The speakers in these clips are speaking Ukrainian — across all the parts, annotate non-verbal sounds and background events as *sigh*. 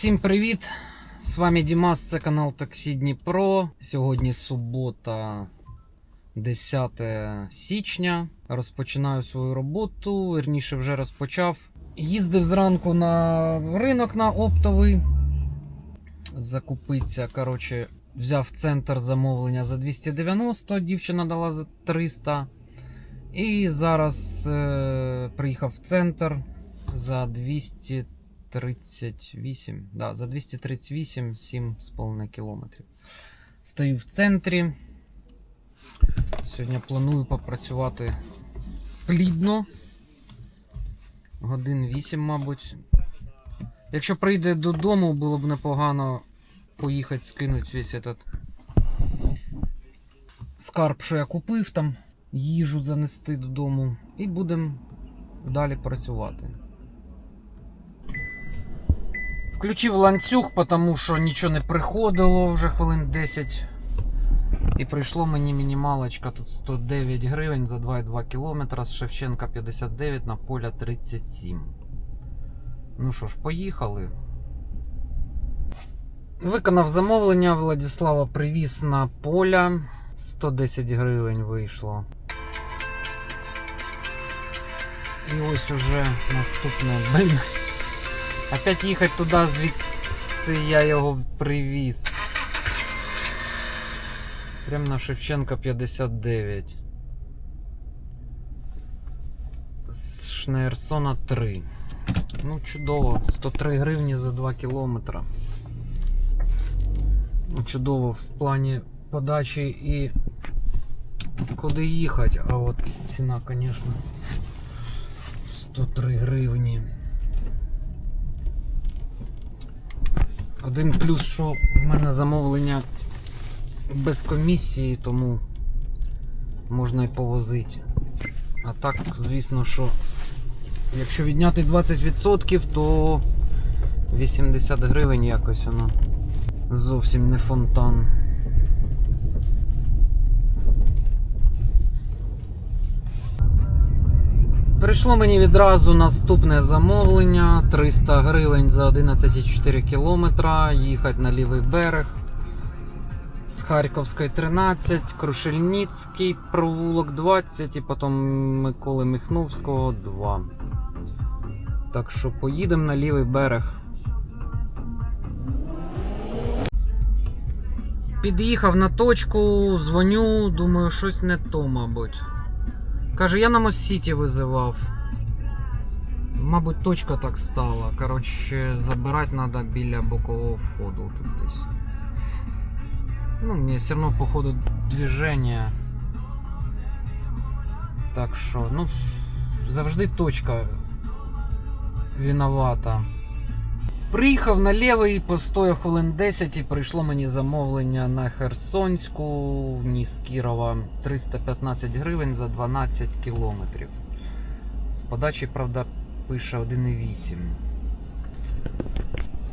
Всім привіт! З вами Дімас, це канал Таксі Дніпро. Сьогодні субота, 10 січня. Розпочинаю свою роботу. Вірніше вже розпочав. Їздив зранку на ринок на оптовий. Закупиться. Коротше, взяв центр замовлення за 290, дівчина дала за 300. І зараз е, приїхав в центр за 200. 38, да, за 238 7,5 кілометрів. Стою в центрі. Сьогодні планую попрацювати плідно. Годин 8, мабуть. Якщо прийде додому, було б непогано поїхати скинути весь этот скарб, що я купив там, їжу занести додому, і будемо далі працювати. Включив ланцюг, тому що нічого не приходило вже хвилин 10. І прийшло мені мінімалочка тут 109 гривень за 2,2 км з Шевченка 59 на поля 37. Ну що ж, поїхали. Виконав замовлення, Владислава привіз на поля. 110 гривень вийшло. І ось уже наступне. *laughs* Блін. Опять їхати туди, звідси я його привіз. Прямо на Шевченка 59. З Шнейрсона 3. Ну, чудово. 103 гривні за 2 кілометра. Ну, чудово в плані подачі і куди їхати. А от ціна, звісно, 103 гривні. Один плюс, що в мене замовлення без комісії, тому можна і повозити. А так, звісно, що якщо відняти 20%, то 80 гривень якось воно зовсім не фонтан. Прийшло мені відразу наступне замовлення 300 гривень за 11,4 кілометра. Їхати на лівий берег. З Харківської 13, Крушельницький провулок 20 і потім Миколи Міхновського 2. Так що поїдемо на лівий берег. Під'їхав на точку, дзвоню, думаю, щось не то, мабуть. Каже, я на Моссіті визивав. Мабуть, точка так стала. Коротше, забирати треба біля бокового входу тут десь. Ну, мені все одно по ходу движення. Так що, ну, завжди точка виновата. Приїхав на лівий, постояв хвилин 10 і прийшло мені замовлення на Херсонську вниз Кірова 315 гривень за 12 кілометрів. З подачі, правда, пише 1,8.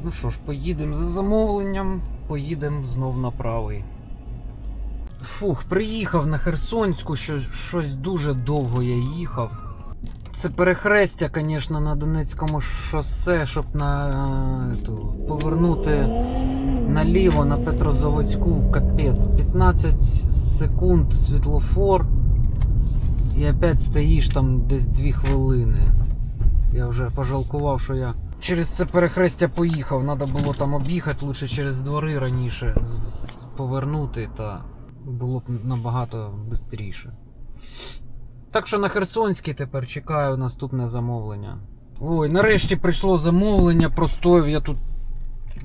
Ну що ж, поїдемо за замовленням, поїдемо знов на правий. Фух, приїхав на Херсонську, що, щось дуже довго я їхав. Це перехрестя, звісно, на Донецькому шосе, щоб на е, ту, повернути наліво на Петрозаводську капець. 15 секунд світлофор. І опять стоїш там десь 2 хвилини. Я вже пожалкував, що я через це перехрестя поїхав. Треба було там об'їхати лучше через двори раніше повернути, та було б набагато швидше. Так що на Херсонській тепер чекаю наступне замовлення. Ой, нарешті прийшло замовлення, простояв я тут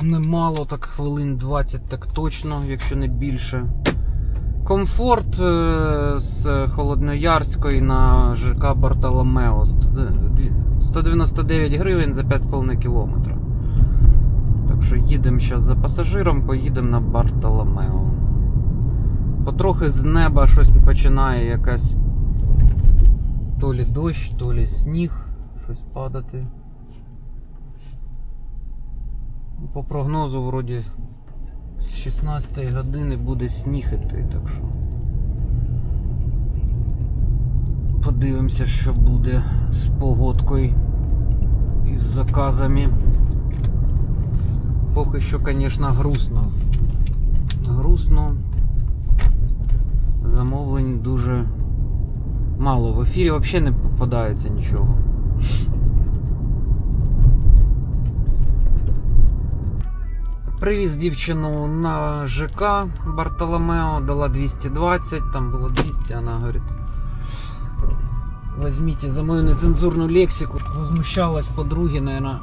немало, так хвилин 20, так точно, якщо не більше. Комфорт е, з Холодноярської на ЖК Бартоломео. 199 гривень за 5,5 кілометра. Так що їдемо зараз за пасажиром, поїдемо на Бартоломео. Потрохи з неба щось починає якась то лі дощ, то лі сніг, щось падати. По прогнозу, вроді, з 16 години буде сніг іти, так що. Подивимося, що буде з погодкою і з заказами. Поки що, звісно, грустно. Грустно. Замовлень дуже мало. В ефірі взагалі не попадається нічого. Привіз дівчину на ЖК Бартоломео, дала 220, там було 200, вона говорить. Возьмите за мою нецензурну лексику. Возмущалась подруги, наверное,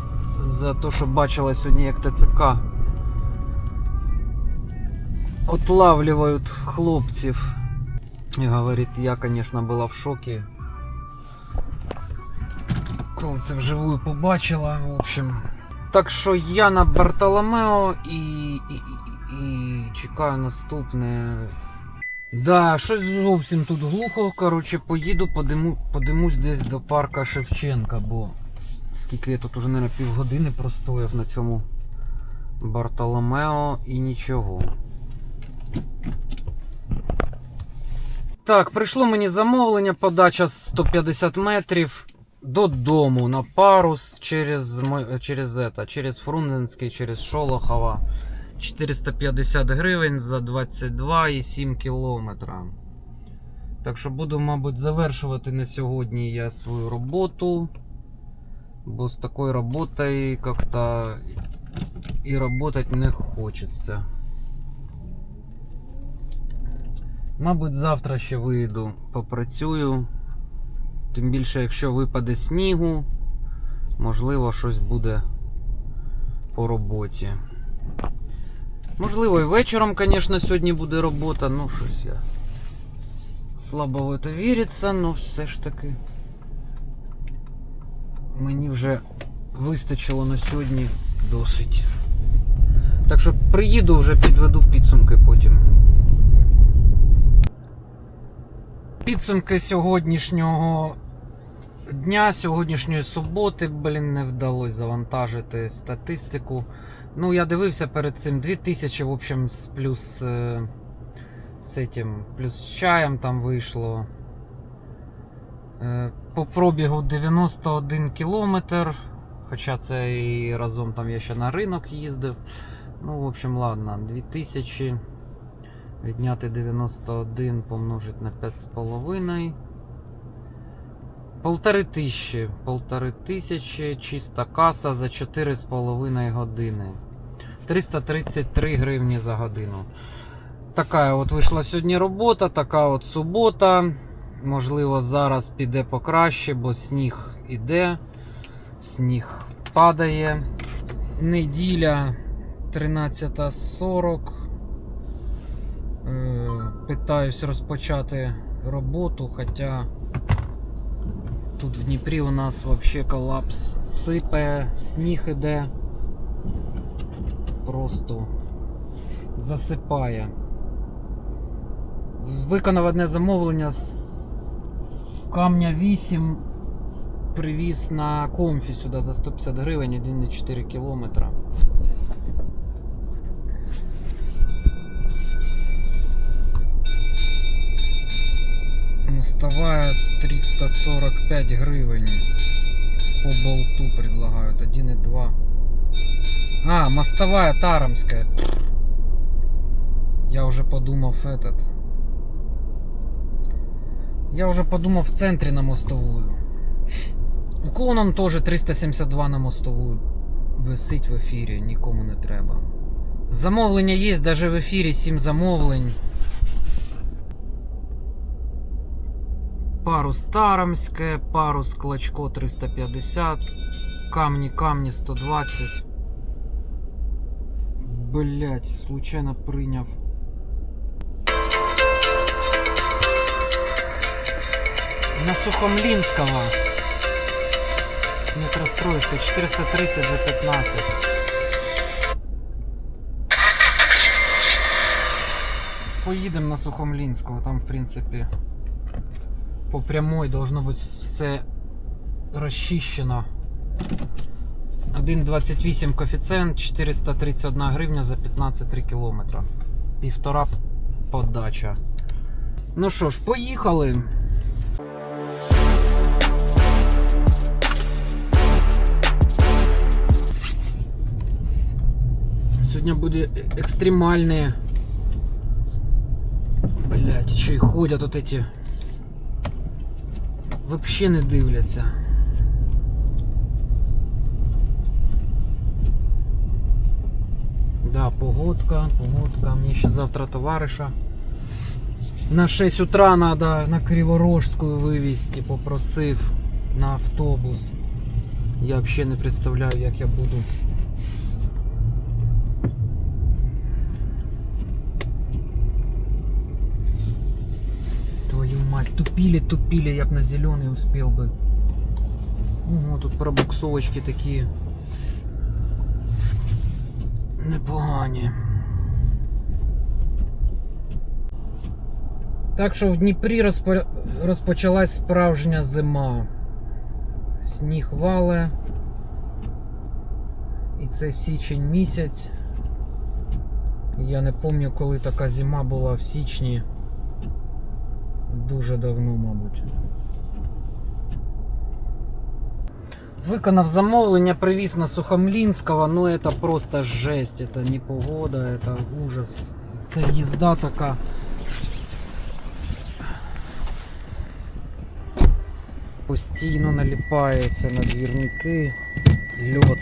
за те, що бачила сьогодні, як ТЦК отлавливают хлопців. І говорить, я, конечно, була в шокі. Коли це вживую побачила, в общем. Так що я на Бартоломео і, і, і, і чекаю наступне. Да, щось зовсім тут глухо. Коротше, поїду, подиму, подимусь десь до парка Шевченка, бо скільки я тут уже, мабуть, півгодини простояв на цьому Бартоломео і нічого. Так, прийшло мені замовлення, подача 150 метрів додому на парус через, через, это, через Фрунзенський, через Шолохова. 450 гривень за 22,7 кілометра. Так що буду, мабуть, завершувати на сьогодні я свою роботу. Бо з такою роботою як-то і работать не хочеться. Мабуть, завтра ще вийду, попрацюю. Тим більше, якщо випаде снігу, можливо, щось буде по роботі. Можливо, і вечором, звісно, сьогодні буде робота, ну щось я. Слабо в це віриться, але все ж таки. Мені вже вистачило на сьогодні досить. Так що приїду, вже підведу підсумки потім. Підсумки сьогоднішнього дня, сьогоднішньої суботи, блін, не вдалося завантажити статистику. Ну, я дивився перед цим 2000, в общем, з плюс е, з этим, плюс з чаєм там вийшло. Е, по пробігу 91 кілометр. Хоча це і разом там я ще на ринок їздив. Ну, в общем, ладно, 2000. Відняти 91 помножить на 5,5. Полтори тисячі. Полтори тисячі. Чиста каса за 4,5 години. 333 гривні за годину. Така от вийшла сьогодні робота, така от субота. Можливо, зараз піде покраще, бо сніг іде, сніг падає. Неділя 13.40. Е, Питаюсь розпочати роботу, хоча тут в Дніпрі у нас взагалі колапс сипе, сніг іде. Просто засипає. Виконав одне замовлення з камня 8. Привіз на комфі сюди за 150 гривень 1,4 кілометра. Мостовая 345 гривень. По болту предлагают. 1,2. А, мостовая Тарамская. Я уже подумав этот. Я уже подумав в центре на мостовую. Уклоном тоже 372 на мостовую. Висить в ефірі, нікому не треба. Замовлення є, навіть в ефірі 7 замовлень. Парус Тарамське, парус Клочко 350, камні камні 120. Блять, случайно прийняв. На Сухомлінського. З метростроїшка 430 за 15. Поїдемо на Сухомлінського, там в принципі по прямой должно бути все розчищено. 1,28 коефіцієнт, 431 гривня за 15,3 кілометра. Півтора подача. Ну що ж, поїхали. сьогодні буде екстремальне. Блять, що й ходять от эти. Вообще не дивляться. Да, погодка, погодка. Мені ще завтра товариша. На 6 утра надо на Криворожську вивезти, попросив на автобус. Я взагалі не представляю, як я буду. Мать, тупили, тупили, я б на зеленый успел бы. Ого, тут пробуксовочки такі. Непогані. Так що в Дніпрі розпо... розпочалась справжня зима. Сніг вале. І це січень місяць. Я не пам'ятаю, коли така зима була в січні Дуже давно, мабуть. Виконав замовлення, привіз на Сухомлінського, ну это просто жесть, это не погода, это ужас. Це їзда така. Постійно наліпається на двірники, льот.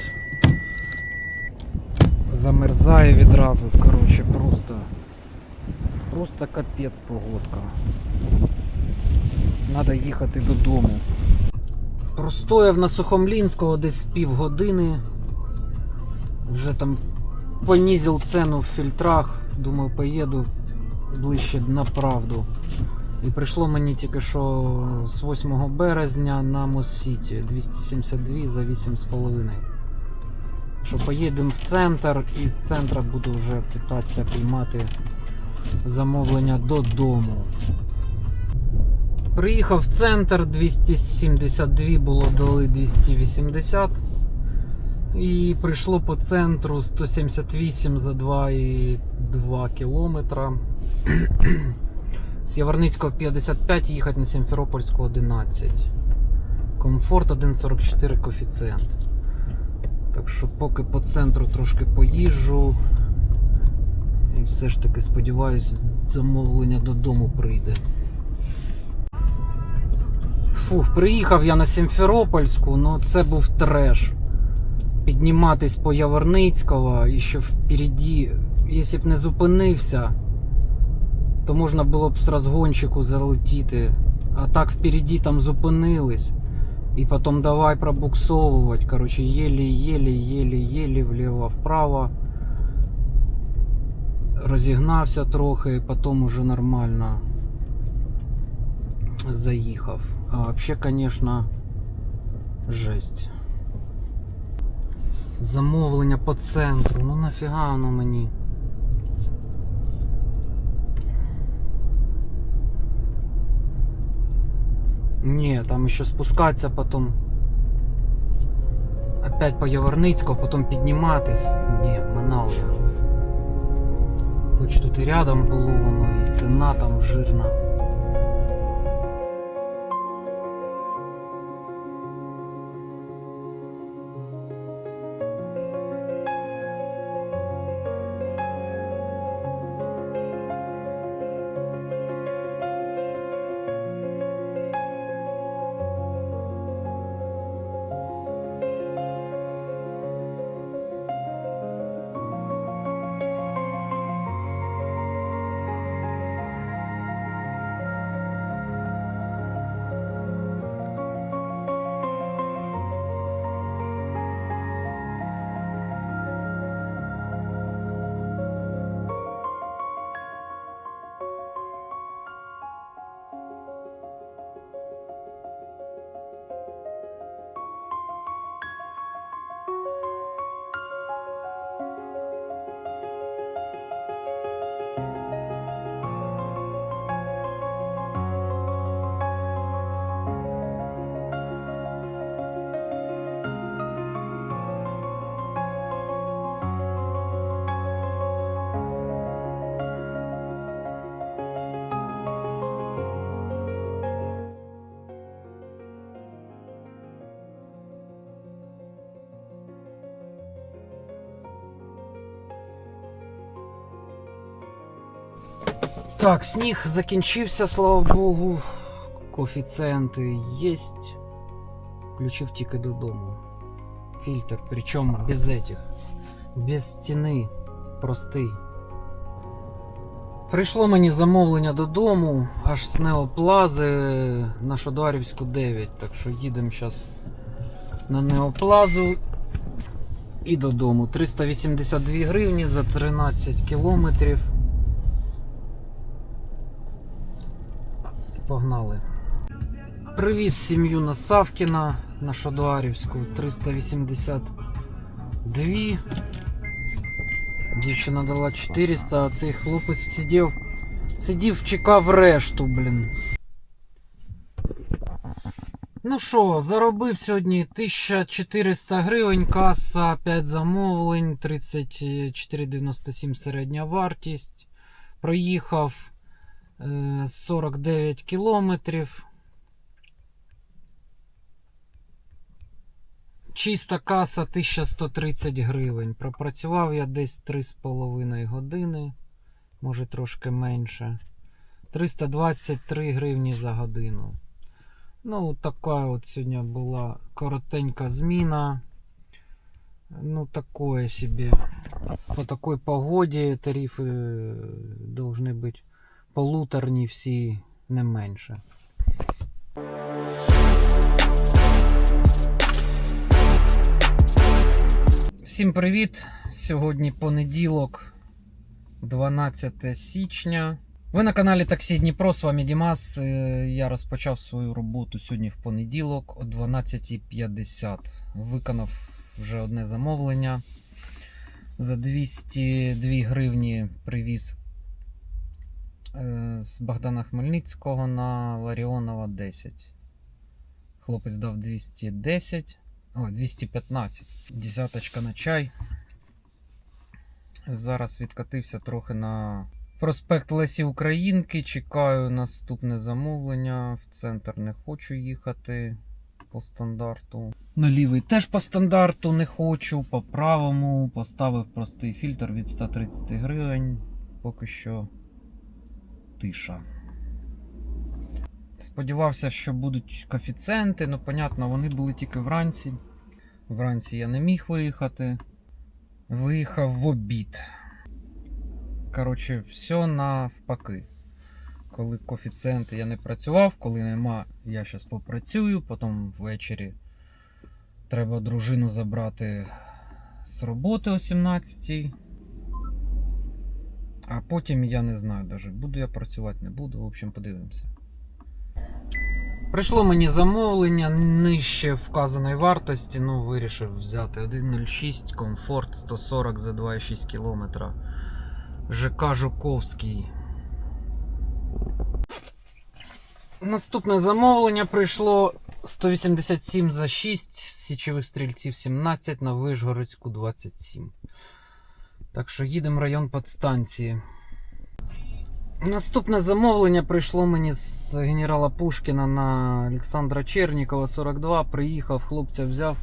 Замерзає відразу, коротше, просто. Просто капець погодка. Надо їхати додому. Простояв на Сухомлінського десь півгодини. Вже там понизив ціну в фільтрах. Думаю, поїду ближче на правду. І прийшло мені тільки що з 8 березня на Моссіті 272 за 8,5. Що поїдемо в центр і з центра буду вже питатися приймати замовлення додому. Приїхав в центр 272 було дали 280. І прийшло по центру 178 за 2,2 кілометра. З Яворницького 55 їхати на Сімферопольську 11. Комфорт 1,44 коефіцієнт. Так що поки по центру трошки поїжджу. І все ж таки сподіваюсь, замовлення додому прийде. Фух, приїхав я на Сімферопольську, ну це був треш. Підніматись по Яворницького і що впереді, якщо б не зупинився, то можна було б з розгончику залетіти. А так впереді там зупинились. І потім давай пробуксовувати. Короче, єлі-єлі, єлі-єлі, вліво-вправо. Розігнався трохи, потім уже нормально заїхав. А вообще, конечно, жесть. Замовлення по центру. Ну нафіга воно мені. Не, там еще спускаться потом. Опять по Яворницького, потом підніматись. Ні, манал я. Хоч тут і рядом було воно, і ціна там жирна. Так, сніг закінчився, слава Богу. Коефіцієнти є. Включив тільки додому. Фільтр, причому без этих. Без стіни. Простий. Прийшло мені замовлення додому, аж з Неоплази на Шодуарівську 9. Так що їдемо зараз на Неоплазу і додому. 382 гривні за 13 кілометрів. Погнали. Привіз сім'ю на Савкіна на Шодуарівську 382. Дівчина дала 400, а цей хлопець сидів, сидів, чекав решту, блін. Ну що, заробив сьогодні 1400 гривень, каса, 5 замовлень, 34,97 середня вартість. Проїхав 49 кілометрів. Чиста каса 1130 гривень. Пропрацював я десь 3,5 години, може трошки менше. 323 гривні за годину. Ну, така от сьогодні була коротенька зміна. Ну, такое себе. По такой погоді тарифи е, должны бути полуторні всі не менше. Всім привіт! Сьогодні понеділок, 12 січня. Ви на каналі Таксі Дніпро, з вами Дімас. Е, Я розпочав свою роботу сьогодні в понеділок о 12.50. Виконав вже одне замовлення. За 202 гривні привіз з Богдана Хмельницького на Ларіонова 10. Хлопець дав 210. О, 215. Десяточка на чай. Зараз відкатився трохи на проспект Лесі Українки. Чекаю наступне замовлення. В центр не хочу їхати по стандарту. На лівий теж по стандарту не хочу. По правому поставив простий фільтр від 130 гривень. Поки що тиша. Сподівався, що будуть коефіцієнти, ну, понятно, вони були тільки вранці. Вранці я не міг виїхати. Виїхав в обід. Коротше, все навпаки. Коли коефіцієнти я не працював, коли нема, я зараз попрацюю, потім ввечері треба дружину забрати з роботи о 17 А потім я не знаю навіть, буду я працювати, не буду. В общем, подивимося. Прийшло мені замовлення нижче вказаної вартості, ну вирішив взяти 1.06 комфорт 140 за 2,6 км. ЖК Жуковський. Наступне замовлення прийшло 187 за 6, січових стрільців 17 на Вишгородську 27. Так що їдемо в район подстанції. Наступне замовлення прийшло мені з генерала Пушкіна на Олександра Чернікова 42. Приїхав, хлопця взяв.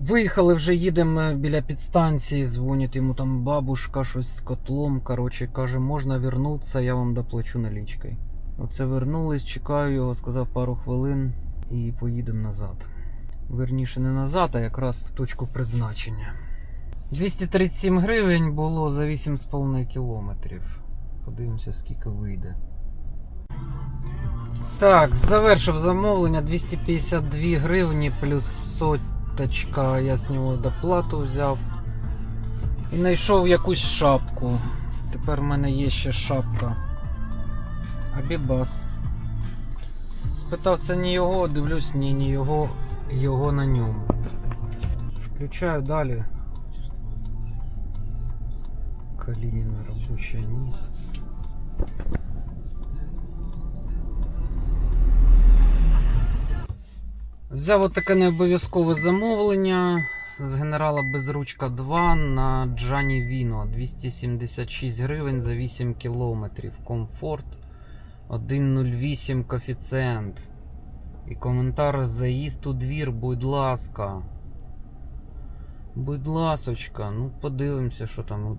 Виїхали вже їдемо біля підстанції, дзвонить йому там бабушка, щось з котлом. Коротше, каже, можна вернутися, я вам доплачу налічкою. Оце вернулись, чекаю його, сказав пару хвилин і поїдемо назад. Верніше не назад, а якраз в точку призначення. 237 гривень було за 8,5 кілометрів. Подивимося, скільки вийде. Так, завершив замовлення 252 гривні плюс соточка. Я з нього доплату взяв. І знайшов якусь шапку. Тепер в мене є ще шапка. Абібас. Спитав, це не його, дивлюсь, ні, не його, його на ньому. Включаю далі. Калинина рабочая низ. Взяв от таке необов'язкове замовлення з генерала Безручка 2 на Джані Віно 276 гривень за 8 кілометрів. Комфорт 1,08 коефіцієнт. І коментар заїзд у двір, будь ласка. Будь ласочка, ну подивимося, що там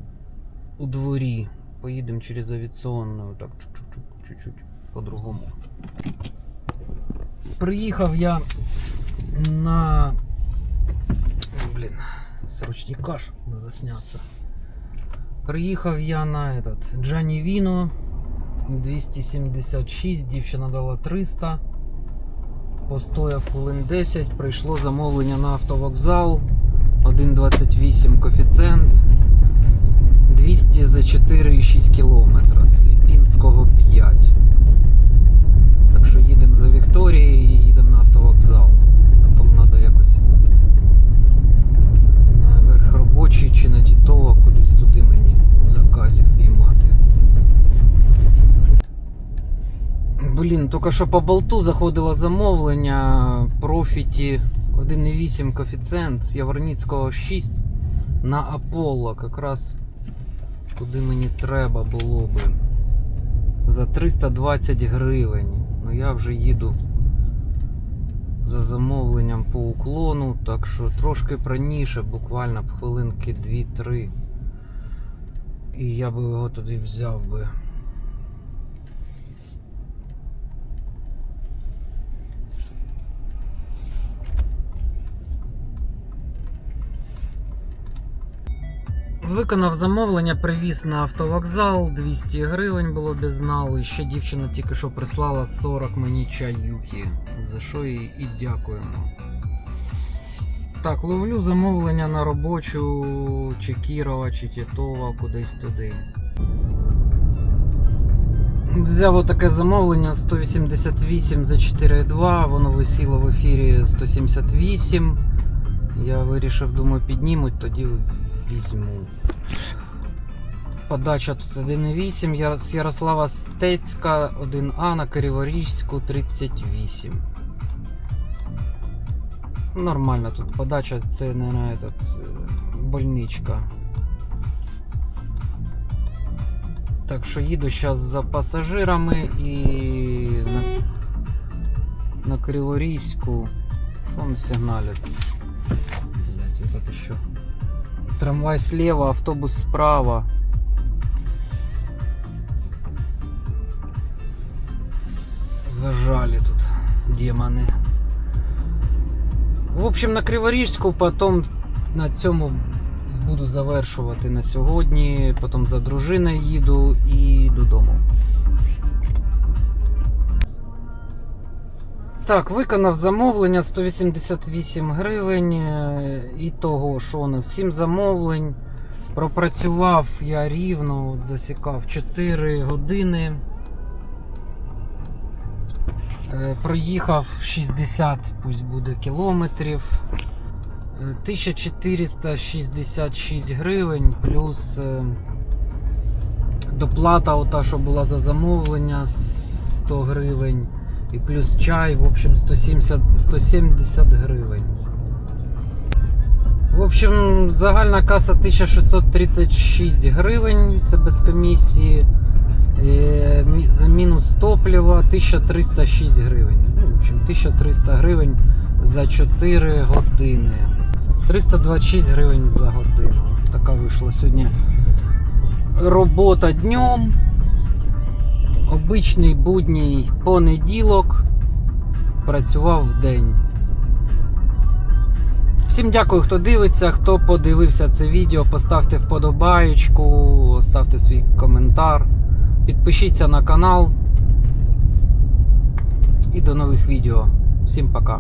у- дворі. поїдемо через авіаційну, так чуть-чуть, по-другому. Приїхав я на. Блін, срочника ж надо сняться. Приїхав я на этот Джані Віно 276, дівчина дала 300. Постояв хвилин 10, прийшло замовлення на автовокзал. 1,28 коефіцієнт. 200 за 4,6 кілометра. Сліпінського 5. Так що їдемо за Вікторією і їдемо на автовокзал. Потім треба якось на верх робочий чи на Тітова кудись туди мені заказик піймати. Блін, тільки що по болту заходило замовлення профіті 1,8 коефіцієнт з Яворницького 6 на Аполло, якраз куди мені треба було би. За 320 гривень. Ну я вже їду за замовленням по уклону, так що трошки раніше, буквально б хвилинки 2-3. І я би його туди взяв би. Виконав замовлення, привіз на автовокзал, 200 гривень було без налу. І ще дівчина тільки що прислала 40 мені чаюхи. За що їй і дякуємо. Так, ловлю замовлення на робочу чи Кірова, чи Тітова, кудись туди. Взяв отаке замовлення 188 за 4,2, воно висіло в ефірі 178. Я вирішив, думаю, піднімуть, тоді візьму. Подача тут 1,8, Яр- з Ярослава Стецька 1А на Криворіжську 38. Нормально тут подача, це не на этот, е, больничка. Так що їду зараз за пасажирами і на, на Криворізьку. Що он сигналить? Трамвай слева, автобус справа. Зажали тут демони. В общем, на Криворіжську, потім на цьому буду завершувати на сьогодні. Потім за дружиною їду і додому. Так, виконав замовлення 188 гривень. е, І того, що у нас 7 замовлень. Пропрацював я рівно, от засікав 4 години. Е, Проїхав 60, пусть буде кілометрів. Е, 1466 гривень плюс е, доплата, ота, що була за замовлення 100 гривень. І плюс чай, в общем, 170, 170 гривень. В общем, загальна каса 1636 гривень, це без комісії. Е, За мінус топлива 1306 гривень. Ну, в общем, 1300 гривень за 4 години. 326 гривень за годину. Така вийшла сьогодні робота днем. Обичний будній понеділок. Працював в день. Всім дякую, хто дивиться, хто подивився це відео. Поставте вподобаєчку, ставте свій коментар. Підпишіться на канал. І до нових відео. Всім пока.